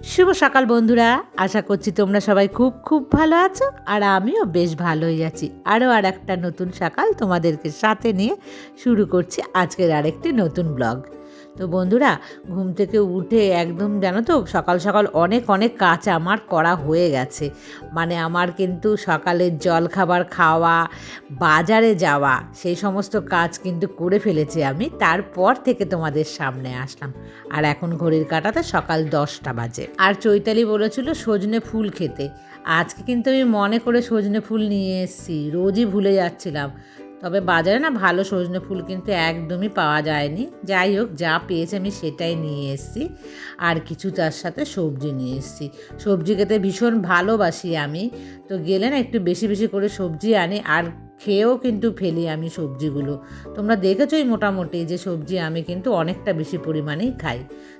শুভ সকাল বন্ধুরা। আশা করছি তোমরা সবাই খুব খুব ভালো আছো আর আমিও বেশ ভালোই আছি। আরও আর একটা নতুন সকাল তোমাদেরকে সাথে নিয়ে শুরু করছি আজকের আরেকটি নতুন ব্লগ। তো বন্ধুরা, ঘুম থেকে উঠে একদম জানো তো, সকাল সকাল অনেক অনেক কাজ আমার করা হয়ে গেছে। মানে আমার কিন্তু সকালের জল খাবার খাওয়া, বাজারে যাওয়া, সেই সমস্ত কাজ কিন্তু করে ফেলেছি আমি। তারপর থেকে তোমাদের সামনে আসলাম। আর এখন ঘড়ির কাটাতে সকাল দশটা বাজে। আর চৈতালি বলেছিল সজনে ফুল খেতে। আজকে কিন্তু আমি মনে করে সজনে ফুল নিয়ে এসেছি, রোজই ভুলে যাচ্ছিলাম। তবে বাজারে না ভালো সজনে ফুল কিন্তু একদমই পাওয়া যায়নি। যাই হোক, যা পেয়েছি আমি সেটাই নিয়ে এসেছি। আর কিছু তার সাথে সবজি নিয়ে এসেছি। সবজি খেতে ভীষণ ভালোবাসি আমি। তো গেলে না একটু বেশি বেশি করে সবজি আনি আর খেয়েও কিন্তু ফেলি আমি সবজিগুলো। তোমরা দেখেছোই মোটামুটি যে সবজি আমি কিন্তু অনেকটা বেশি পরিমাণেই খাই।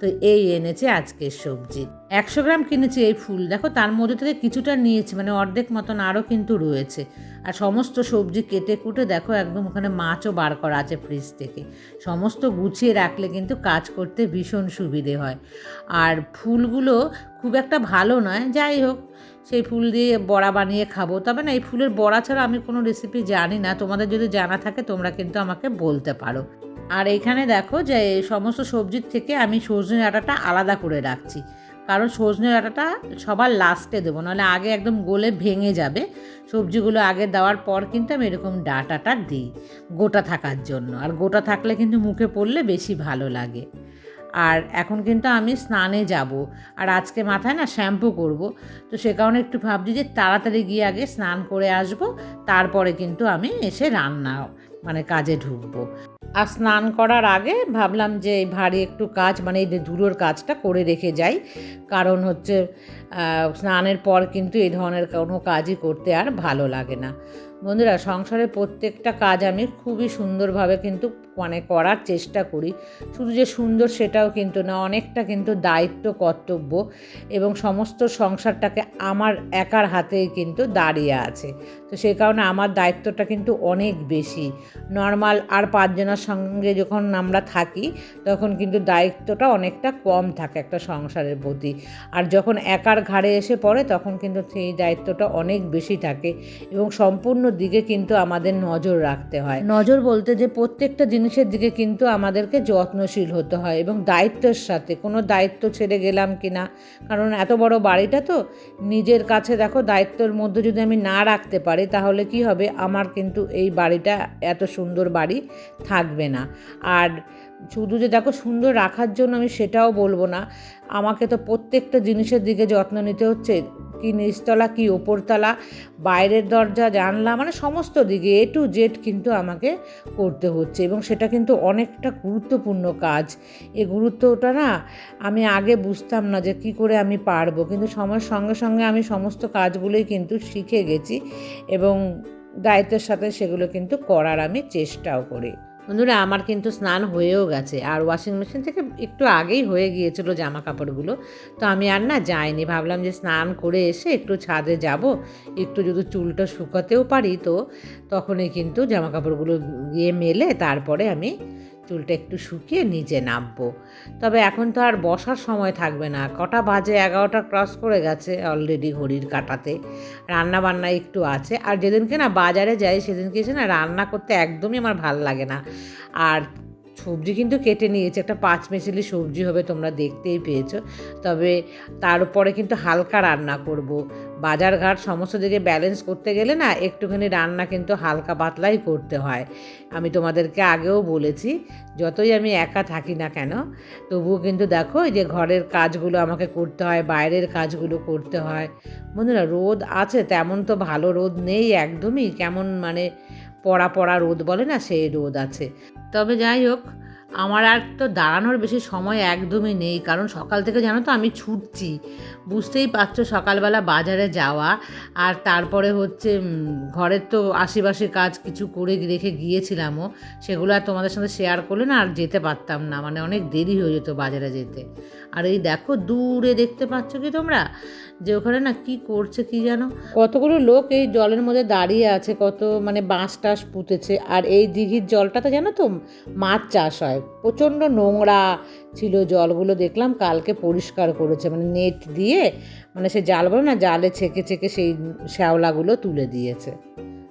তো এই এনেছে আজকের সবজি। একশো গ্রাম কিনেছি এই ফুল। দেখো, তার মধ্যে থেকে কিছুটা নিয়েছি মানে অর্ধেক মতন আরও কিন্তু রয়েছে। আর সমস্ত সবজি কেটে কুটে দেখো, একদম ওখানে মাছও বার করা আছে ফ্রিজ থেকে। সমস্ত গুছিয়ে রাখলে কিন্তু কাজ করতে ভীষণ সুবিধে হয়। আর ফুলগুলো খুব একটা ভালো নয়, যাই হোক, সেই ফুল দিয়ে বড়া বানিয়ে খাব। তবে না, এই ফুলের বড়া ছাড়া আমি কোনো রেসিপি জানি না। তোমাদের যদি জানা থাকে, তোমরা কিন্তু আমাকে বলতে পারো। আর এখানে দেখো যে সমস্ত সবজির থেকে আমি সজনে ডাঁটাটা আলাদা করে রাখছি। কারণ সজনে ডাঁটাটা সবার লাস্টে দেবো, নাহলে আগে একদম গলে ভেঙে যাবে। সবজিগুলো আগে দেওয়ার পর কিন্তু আমি এরকম ডাঁটাটা দিই গোটা থাকার জন্য। আর গোটা থাকলে কিন্তু মুখে পড়লে বেশি ভালো লাগে। আর এখন কিন্তু আমি স্নানে যাব। আর আজকে মাথায় না শ্যাম্পু করব। তো সে কারণে একটু ভাবছি যে তাড়াতাড়ি গিয়ে আগে স্নান করে আসব। তারপরে কিন্তু আমি এসে রান্না মানে কাজে ঢুকবো। আর স্নান করার আগে ভাবলাম যে এই ভারী একটু কাজ মানে এই ধুলোর কাজটা করে রেখে যাই। কারণ হচ্ছে স্নানের পর কিন্তু এই ধরনের কোনো কাজই করতে আর ভালো লাগে না। বন্ধুরা, সংসারের প্রত্যেকটা কাজ আমি খুবই সুন্দরভাবে কিন্তু মানে করার চেষ্টা করি। শুধু যে সুন্দর সেটাও কিন্তু না, অনেকটা কিন্তু দায়িত্ব, কর্তব্য এবং সমস্ত সংসারটাকে আমার একার হাতেই কিন্তু দাঁড়িয়ে আছে। তো সেই কারণে আমার দায়িত্বটা কিন্তু অনেক বেশি। নর্মাল আর পাঁচজনের সঙ্গে যখন আমরা থাকি, তখন কিন্তু দায়িত্বটা অনেকটা কম থাকে একটা সংসারের প্রতি। আর যখন একার ঘাড়ে এসে পড়ে, তখন কিন্তু সেই দায়িত্বটা অনেক বেশি থাকে এবং সম্পূর্ণ দিকে কিন্তু আমাদের নজর রাখতে হয়। নজর বলতে যে প্রত্যেকটা জিনিসের দিকে কিন্তু আমাদেরকে যত্নশীল হতে হয় এবং দায়িত্বের সাথে। কোনো দায়িত্ব ছেড়ে গেলাম কি না কারণ এত বড় বাড়িটা তো নিজের কাছে দেখো, দায়িত্বের মধ্যে যদি আমি না রাখতে পারি, তাহলে কি হবে? আমার কিন্তু এই বাড়িটা এত সুন্দর বাড়ি থাকবে না। আর শুধু যে দেখো সুন্দর রাখার জন্য আমি সেটাও বলব না। আমাকে তো প্রত্যেকটা জিনিসের দিকে যত্ন নিতে হচ্ছে। কি নিচতলা, কি ওপরতলা বাইরের দরজা, জানলা মানে সমস্ত দিকে এ টু জেড কিন্তু আমাকে করতে হচ্ছে এবং সেটা কিন্তু অনেকটা গুরুত্বপূর্ণ কাজ। এ গুরুত্বটা না আমি আগে বুঝতাম না যে কি করে আমি পারব, কিন্তু সময়ের সঙ্গে সঙ্গে আমি সমস্ত কাজগুলোই কিন্তু শিখে গেছি এবং দায়িত্বের সাথে সেগুলো কিন্তু করার আমি চেষ্টাও করি। বন্ধুরা, আমার কিন্তু স্নান হয়েও গেছে। আর ওয়াশিং মেশিন থেকে একটু আগেই হয়ে গিয়েছিল জামা কাপড়গুলো তো আমি আর না যাইনি, ভাবলাম যে স্নান করে এসে একটু ছাদে যাব। একটু যদি চুলটা শুকাতেও পারি তো, তখনই কিন্তু জামা কাপড়গুলো গিয়ে মেলে, তারপরে আমি চুলটা একটু শুকিয়ে নিচে নামবো। তবে এখন তো আর বসার সময় থাকবে না। কটা বাজে, এগারোটা ক্রস করে গেছে অলরেডি ঘড়ির কাটাতে। রান্না বান্না একটু আছে। আর যেদিনকে না বাজারে যাই, সেদিনকে এসে না রান্না করতে একদমই আমার ভালো লাগে না। আর সবজি কিন্তু কেটে নিয়েছে। একটা পাঁচ মেশালি সবজি হবে, তোমরা দেখতেই পেয়েছ। তবে তার উপরে কিন্তু হালকা রান্না করব। বাজার ঘাট সমস্ত দিকে ব্যালেন্স করতে গেলে না, একটুখানি রান্না কিন্তু হালকা পাতলাই করতে হয়। আমি তোমাদেরকে আগেও বলেছি, যতই আমি একা থাকি না কেন, তবুও কিন্তু দেখো এই যে ঘরের কাজগুলো আমাকে করতে হয়, বাইরের কাজগুলো করতে হয়। বন্ধুরা, রোদ আছে, তেমন তো ভালো রোদ নেই একদমই। কেমন মানে পড়া পড়া রোদ বলে না, সেই রোদ আছে। তবে যাই হোক আমার আর তো দাঁড়ানোর বেশি সময় একদমই নেই, কারণ সকাল থেকে জানো তো আমি ছুটছি। বুঝতেই পারছ সকালবেলা বাজারে যাওয়া, আর তারপরে হচ্ছে ঘরের তো আশেপাশে কাজ কিছু করে রেখে গিয়েছিলামও, সেগুলো আর তোমাদের সাথে শেয়ার করলে না আর যেতে পারতাম না মানে অনেক দেরি হয়ে যেত বাজারে যেতে। আর এই দেখো দূরে দেখতে পাচ্ছ কি তোমরা? যে ওখানে না কি করছে কি জানো? কতগুলো লোক এই জলের মধ্যে দাঁড়িয়ে আছে, কত মানে বাঁশ টাস পুঁতেছে। আর এই দিঘির জলটাতে জানো তো মাছ চাষ হয়। প্রচণ্ড নোংরা ছিল জলগুলো, দেখলাম কালকে পরিষ্কার করেছে। মানে নেট দিয়ে মানে সে জাল বলে না জালে ছেঁকে ছেঁকে সেই শ্যাওলাগুলো তুলে দিয়েছে।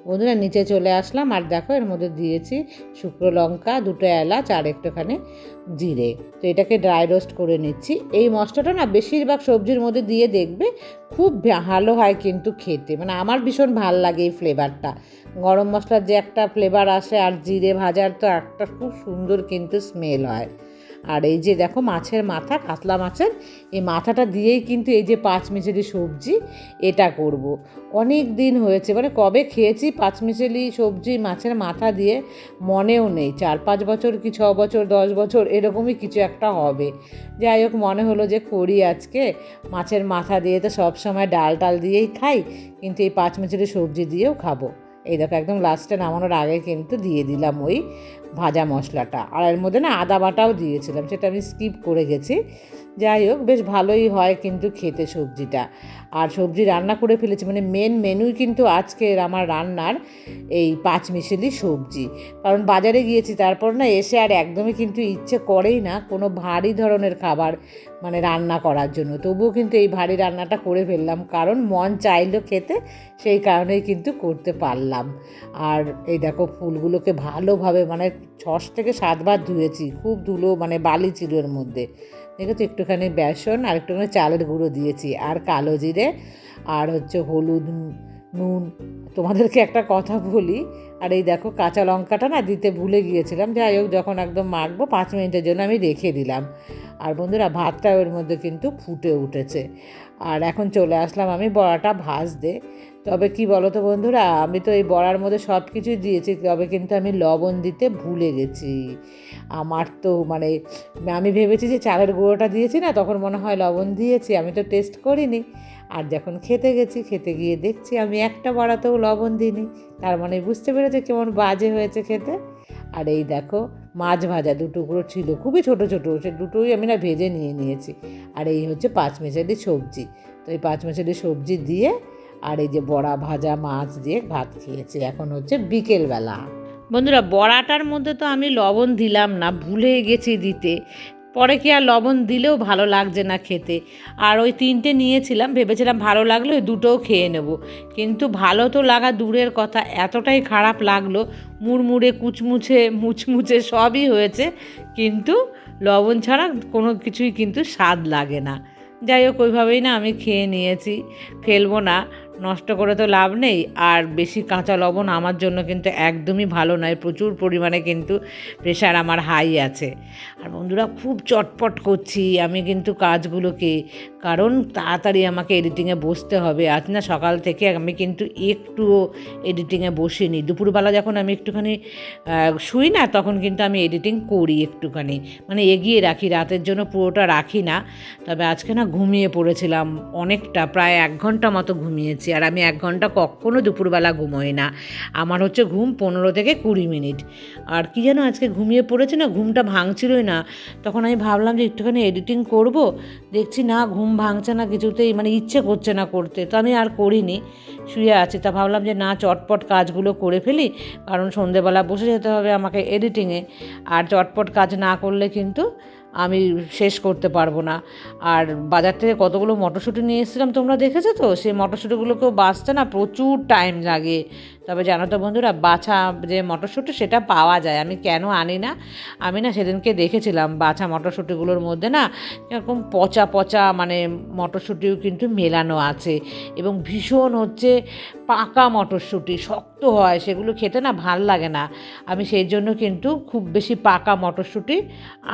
বন্ধুরা, নিচে চলে আসলাম। আর দেখো, এর মধ্যে দিয়েছি শুকনো লঙ্কা, দুটো এলাচ আর একটুখানি জিরে। তো এটাকে ড্রাই রোস্ট করে নিচ্ছি। এই মশলাটা না বেশিরভাগ সবজির মধ্যে দিয়ে দেখবে খুব ভালো হয় কিন্তু খেতে। মানে আমার ভীষণ ভালো লাগে এই ফ্লেভারটা গরম মশলার যে একটা ফ্লেভার আসে আর জিরে ভাজার তো একটা খুব সুন্দর কিন্তু স্মেল হয়। আর এই যে দেখো মাছের মাথা, কাতলা মাছের, এই মাথাটা দিয়েই কিন্তু এই যে পাঁচমিশালি সবজি এটা করব। অনেক দিন হয়েছে মানে কবে খেয়েছি পাঁচমিশালি সবজি মাছের মাথা দিয়ে মনেও নেই। চার পাঁচ বছর কি ছ বছর, দশ বছর এরকমই কিছু একটা হবে। যাই হোক, মনে হলো যে করি আজকে। মাছের মাথা দিয়ে তো সব সময় ডাল টাল দিয়েই খাই, কিন্তু এই পাঁচমিশালি সবজি দিয়েও খাব। এই দেখো, একদম লাস্টে নামানোর আগে কিন্তু দিয়ে দিলাম ওই ভাজা মশলাটা। আর এর মধ্যে না আদা বাটাও দিয়েছিলাম, সেটা আমি স্কিপ করে গেছি। যাই হোক, বেশ ভালোই হয় কিন্তু খেতে সবজিটা। আর সবজি রান্না করে ফেলেছি মানে মেন মেনুই কিন্তু আজকের আমার রান্নার এই পাঁচ মিশেলি সবজি। কারণ বাজারে গিয়েছি, তারপর না এসে আর একদমই কিন্তু ইচ্ছে করেই না কোনো ভারী ধরনের খাবার মানে রান্না করার জন্য। তবুও কিন্তু এই ভারী রান্নাটা করে ফেললাম, কারণ মন চাইলো খেতে, সেই কারণেই কিন্তু করতে পারলাম। আর এই দেখো ফুলগুলোকে ভালোভাবে মানে ছশ থেকে সাতবার ধুয়েছি, খুব ধুলো মানে বালি ছিল এর মধ্যে। দেখেছ, একটুখানি বেসন আর একটুখানি চালের গুঁড়ো দিয়েছি, আর কালো জিরে, আর হচ্ছে হলুদ নুন। তোমাদেরকে একটা কথা বলি, আর এই দেখো কাঁচা লঙ্কাটা না দিতে ভুলে গিয়েছিলাম। যাই হোক, যখন একদম মাখবো, পাঁচ মিনিটের জন্য আমি রেখে দিলাম। আর বন্ধুরা, ভাতটাও এর মধ্যে কিন্তু ফুটে উঠেছে। আর এখন চলে আসলাম আমি বড়াটা ভাজতে। তবে কি বলো তো বন্ধুরা, আমি তো এই বড়ার মধ্যে সব কিছুই দিয়েছি, তবে কিন্তু আমি লবণ দিতে ভুলে গেছি। আমার তো মানে আমি ভেবেছি যে চালের গুঁড়োটা দিয়েছি না, তখন মনে হয় লবণ দিয়েছি, আমি তো টেস্ট করিনি। আর যখন খেতে গেছি, খেতে গিয়ে দেখছি আমি একটা বড়াতেও লবণ দিইনি। তার মানে বুঝতে পেরেছে কেমন বাজে হয়েছে খেতে? আর এই দেখো, মাছ ভাজা দু টুকরো ছিল, খুবই ছোট ছোট, সে দুটোই আমি না ভেজে নিয়ে নিয়েছি। আর এই হচ্ছে পাঁচ মেশালি সবজি। তো এই পাঁচ মেশালি সবজি দিয়ে আর এই যে বড়া ভাজা মাছ দিয়ে ভাত খেয়েছি। এখন হচ্ছে বিকেলবেলা। বন্ধুরা, বড়াটার মধ্যে তো আমি লবণ দিলাম না, ভুলে গেছি দিতে। পরে কি আর লবণ দিলেও ভালো লাগছে না খেতে। আর ওই তিনটে নিয়েছিলাম, ভেবেছিলাম ভালো লাগল ওই দুটোও খেয়ে নেব। কিন্তু ভালো তো লাগা দূরের কথা, এতটাই খারাপ লাগল, মুড়মুড়ে, কুচমুচে, মুচমুচে সবই হয়েছে। কিন্তু লবণ ছাড়া কোনো কিছুই কিন্তু স্বাদ লাগে না। যাই হোক, ওইভাবেই না আমি খেয়ে নিয়েছি ফেলব না। নষ্ট করে তো লাভ নেই, আর বেশি কাঁচা লবণ আমার জন্য কিন্তু একদমই ভালো নয়, প্রচুর পরিমাণে কিন্তু প্রেশার আমার হাই আছে। আর বন্ধুরা, খুব চটপট করছি আমি কিন্তু কাজগুলোকে। কারণ তাড়াতাড়ি আমাকে এডিটিংয়ে বসতে হবে। আজ না সকাল থেকে আমি কিন্তু একটুও এডিটিংয়ে বসিনি। দুপুরবেলা যখন আমি একটুখানি শুই না, তখন কিন্তু আমি এডিটিং করি একটুখানি। মানে এগিয়ে রাখি, রাতের জন্য পুরোটা রাখি না। তবে আজকে না ঘুমিয়ে পড়েছিলাম অনেকটা, প্রায় এক ঘণ্টা মতো ঘুমিয়েছি। আর আমি এক ঘণ্টা কখনও দুপুরবেলা ঘুমোই না। আমার হচ্ছে ঘুম পনেরো থেকে কুড়ি মিনিট। আর কি যেন আজকে ঘুমিয়ে পড়েছে না, ঘুমটা ভাঙছিলই না। তখন আমি ভাবলাম যে একটুখানি এডিটিং করব। দেখছি না, ঘুম ভাঙছে না, কিছুতেই মানে ইচ্ছে করছে না করতে। তো আমি আর করিনি, শুয়ে আছি। তা ভাবলাম যে না, চটপট কাজগুলো করে ফেলি, কারণ সন্ধেবেলা বসে যেতে হবে আমাকে এডিটিংয়ে আর চটপট কাজ না করলে কিন্তু আমি শেষ করতে পারব না। আর বাজার থেকে কতগুলো মটরশুঁটি নিয়ে এসেছিলাম, তোমরা দেখেছ তো? সেই মটরশুঁটিগুলোকেও বাঁচতে না প্রচুর টাইম লাগে। তবে জানো তো বন্ধুরা, বাছা যে মটরশুঁটি সেটা পাওয়া যায়। আমি কেন আনি না? আমি না সেদিনকে দেখেছিলাম বাছা মটরশুঁটিগুলোর মধ্যে না এরকম পচা পচা মানে মটরশুঁটিও কিন্তু মেলানো আছে এবং ভীষণ হচ্ছে পাকা মটরশুঁটি, শক্ত হয়, সেগুলো খেতে না ভালো লাগে না। আমি সেই জন্য কিন্তু খুব বেশি পাকা মটরশুঁটি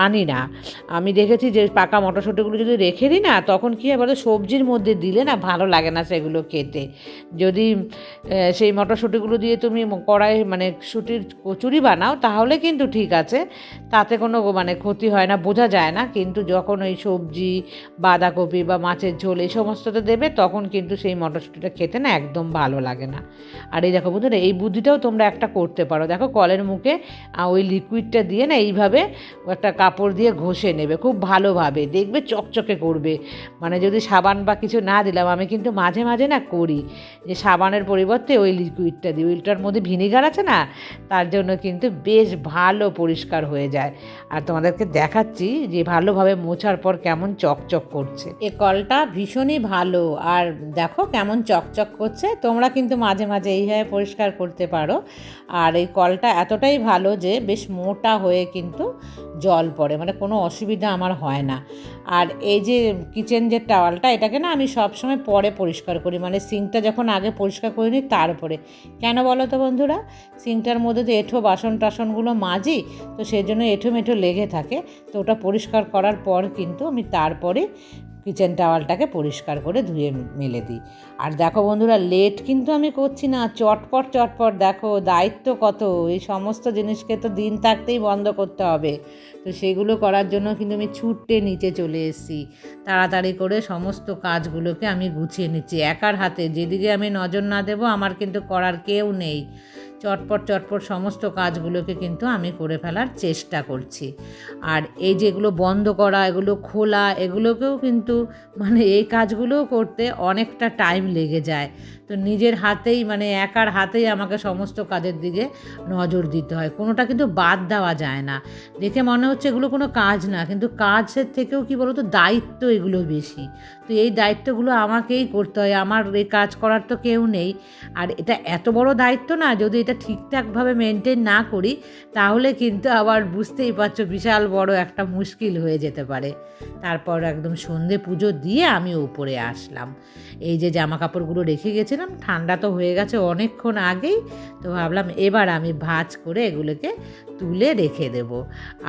আনি না। আমি দেখেছি যে পাকা মটরশুঁটিগুলো যদি রেখে দিই না, তখন কী হয় বলো, সবজির মধ্যে দিলে না ভালো লাগে না সেগুলো খেতে। যদি সেই মটরশুঁটিগুলো দিয়ে তুমি কড়াই মানে শুটির কচুরি বানাও, তাহলে কিন্তু ঠিক আছে। তাতে কোনো মানে ক্ষতি হয় না, বোঝা যায় না। কিন্তু যখন ওই সবজি, বাঁধাকপি বা মাছের ঝোল এই সমস্ততে দেবে, তখন কিন্তু সেই মটরশুঁটিটা খেতে না একদম ভালো লাগে না। আর এই দেখো বন্ধুরা, এই বুদ্ধিটাও তোমরা একটা করতে পারো। দেখো কলের মুখে ওই লিকুইডটা দিয়ে না এইভাবে একটা কাপড় দিয়ে ঘষে নেবে, খুব ভালোভাবে। দেখবে চকচকে করবে। মানে যদি সাবান বা কিছু না দিলাম, আমি কিন্তু মাঝে মাঝে না করি। যে সাবানের পরিবর্তে ওই লিকুইডটা উইকটা দিই মধ্যে ভিনিগার আছে না, তার জন্য কিন্তু বেশ ভালো পরিষ্কার হয়ে যায়। আর তোমাদেরকে দেখাচ্ছি যে ভালোভাবে মোছার পর কেমন চকচক করছে। এ কলটা ভীষণই ভালো, আর দেখো কেমন চকচক করছে। তোমরা কিন্তু মাঝে মাঝে এইভাবে পরিষ্কার করতে পারো। আর এই কলটা এতটাই ভালো যে বেশ মোটা হয়ে কিন্তু জল পড়ে মানে কোনো অসুবিধা আমার হয় না। আর এই যে কিচেন যে টাওয়ালটা এটাকে না আমি সবসময় পরে পরিষ্কার করি। মানে সিঙ্কটা যখন আগে পরিষ্কার করে নিই তারপরে কেন বলো তো বন্ধুরা? সিঙ্কটার মধ্যে তো এঁঠো বাসন টাসনগুলো মাজি, তো সেই জন্য এঁঠো মেঠো লেগে থাকে। তো ওটা পরিষ্কার করার পর কিন্তু আমি তারপরে কিচেন টাওয়ালটাকে পরিষ্কার করে ধুয়ে মেলে দিই। আর দেখো বন্ধুরা লেট কিন্তু আমি করছি না, চটপট চটপট দেখো দায়িত্ব কত, এই সমস্ত জিনিসকে তো দিন থাকতেই বন্ধ করতে হবে। তো সেগুলো করার জন্য কিন্তু আমি ছুটতে নিচে চলে এসেছি। তাড়াতাড়ি করে সমস্ত কাজগুলোকে আমি গুছিয়ে নিচ্ছি। একার হাতে যেদিকে আমি নজর না দেবো, আমার কিন্তু করার কেউ নেই। চটপট চটপট সমস্ত কাজগুলোকে কিন্তু আমি করে ফেলার চেষ্টা করছি। আর এই যেগুলো বন্ধ করা, এগুলো খোলা, এগুলোকেও কিন্তু মানে এই কাজগুলো করতে অনেকটা টাইম লেগে যায়। তো নিজের হাতেই মানে একার হাতেই আমাকে সমস্ত কাজের দিকে নজর দিতে হয়। কোনোটা কিন্তু বাদ দেওয়া যায় না। দেখে মনে হচ্ছে এগুলো কোনো কাজ না, কিন্তু কাজের থেকেও কি বলতো, দায়িত্ব এগুলো বেশি। তো এই দায়িত্বগুলো আমাকেই করতে হয়। আমার এই কাজ করার তো কেউ নেই। আর এটা এত বড় দায়িত্ব না, যদি এটা ঠিকঠাকভাবে মেনটেন না করি, তাহলে কিন্তু আবার বুঝতেই পারছ বিশাল বড় একটা মুশকিল হয়ে যেতে পারে। তারপর একদম সন্ধে পুজো দিয়ে আমি উপরে আসলাম। এই যে জামা কাপড়গুলো রেখে গেছিলাম ঠান্ডা তো হয়ে গেছে অনেকক্ষণ আগেই তো ভাবলাম এবার আমি ভাজ করে এগুলোকে তুলে রেখে দেব।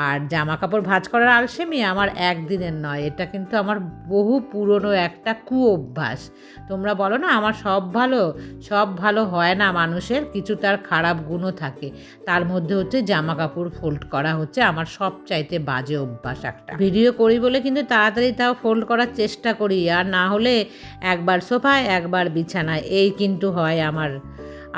আর জামা কাপড় ভাজ করার আলসেমি আমার একদিনের নয়, এটা কিন্তু আমার বহু পুরনো একটা কু অভ্যাস তোমরা বলো না, আমার সব ভালো? সব ভালো হয় না মানুষের, কিছু তার খারাপ গুণও থাকে। তার মধ্যে হচ্ছে জামা কাপড় ফোল্ড করা হচ্ছে আমার সব চাইতে বাজে অভ্যাস একটা। ভিডিও করি বলে কিন্তু তাড়াতাড়ি তাও ফোল্ড করার চেষ্টা করি, আর না হলে একবার সোফায়, একবার বিছানায়, এই কিন্তু হয় আমার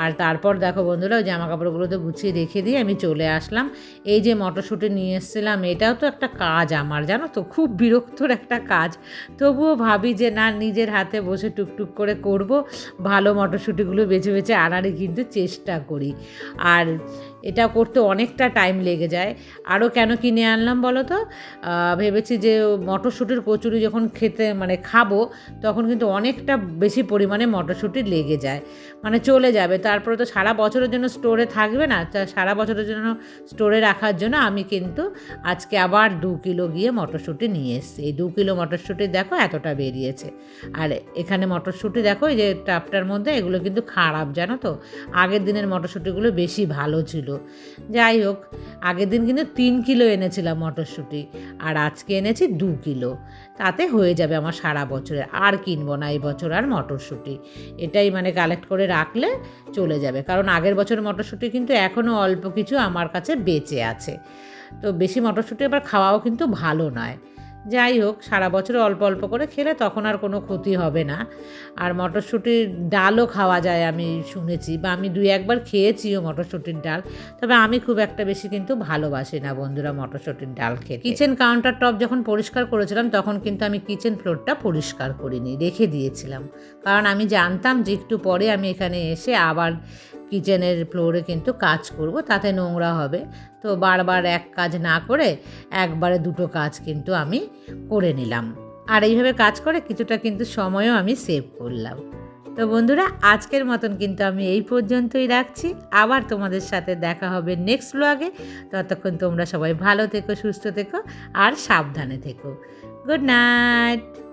আর তারপর দেখো বন্ধুরা, ওই জামা কাপড়গুলো তো গুছিয়ে রেখে দিয়ে আমি চলে আসলাম। এই যে মটরশুঁটি নিয়ে এসেছিলাম, এটাও তো একটা কাজ আমার, জানো তো, খুব বিরক্তর একটা কাজ। তবুও ভাবি যে না, নিজের হাতে বসে টুকটুক করে করব, ভালো মটরশুঁটিগুলো বেছে বেছে আনারই কিন্তু চেষ্টা করি। আর এটা করতে অনেকটা টাইম লেগে যায়। আরও কেন কিনে আনলাম বলো তো ভেবেছি যে মটরশুঁটির কচুরি যখন খেতে মানে খাব, তখন কিন্তু অনেকটা বেশি পরিমাণে মটরশুঁটি লেগে যায়। মানে চলে যাবে। তারপরে তো সারা বছরের জন্য স্টোরে থাকবে না। সারা বছরের জন্য স্টোরে রাখার জন্য আমি কিন্তু আজকে আবার দু কিলো গিয়ে মটরশুঁটি নিয়ে এসেছি। এই দু কিলো মটরশুঁটি দেখো এতটা বেরিয়েছে। আর এখানে মটরশুঁটি দেখো, এই যে টাপটার মধ্যে এগুলো কিন্তু খারাপ, জানো তো? আগের দিনের মটরশুঁটিগুলো বেশি ভালো ছিল। যাই হোক, আগের দিন কিন্তু তিন কিলো এনেছিলাম মটরশুঁটি, আর আজকে এনেছি দু কিলো। তাতে হয়ে যাবে আমার সারা বছরের, আর কিনবো না এই বছর আর মটরশুঁটি। এটাই মানে কালেক্ট করে রাখলে চলে যাবে, কারণ আগের বছরের মটরশুঁটি কিন্তু এখনও অল্প কিছু আমার কাছে বেঁচে আছে। তো বেশি মটরশুঁটি আবার খাওয়াও কিন্তু ভালো নয়। যাই হোক, সারা বছর অল্প অল্প করে খেলে তখন আর কোনো ক্ষতি হবে না। আর মটরশুঁটির ডালও খাওয়া যায় আমি শুনেছি বা আমি দুই একবার খেয়েছিও মটরশুঁটির ডাল। তবে আমি খুব একটা বেশি কিন্তু ভালোবাসি না বন্ধুরা মটরশুঁটির ডাল খেতে। কিচেন কাউন্টার টপ যখন পরিষ্কার করেছিলাম তখন কিন্তু আমি কিচেন ফ্লোরটা পরিষ্কার করিনি, রেখে দিয়েছিলাম। কারণ আমি জানতাম যে একটু পরে আমি এখানে এসে আবার কিচেনের ফ্লোরে কিন্তু কাজ করব, তাতে নোংরা হবে। তো বারবার এক কাজ না করে একবারে দুটো কাজ কিন্তু আমি করে নিলাম। আর এইভাবে কাজ করে কিছুটা কিন্তু সময়ও আমি সেভ করলাম। তো বন্ধুরা, আজকের মতন কিন্তু আমি এই পর্যন্তই রাখছি। আবার তোমাদের সাথে দেখা হবে নেক্সট ব্লগে ততক্ষণ তোমরা সবাই ভালো থেকো, সুস্থ থেকো, আর সাবধানে থেকো। Good night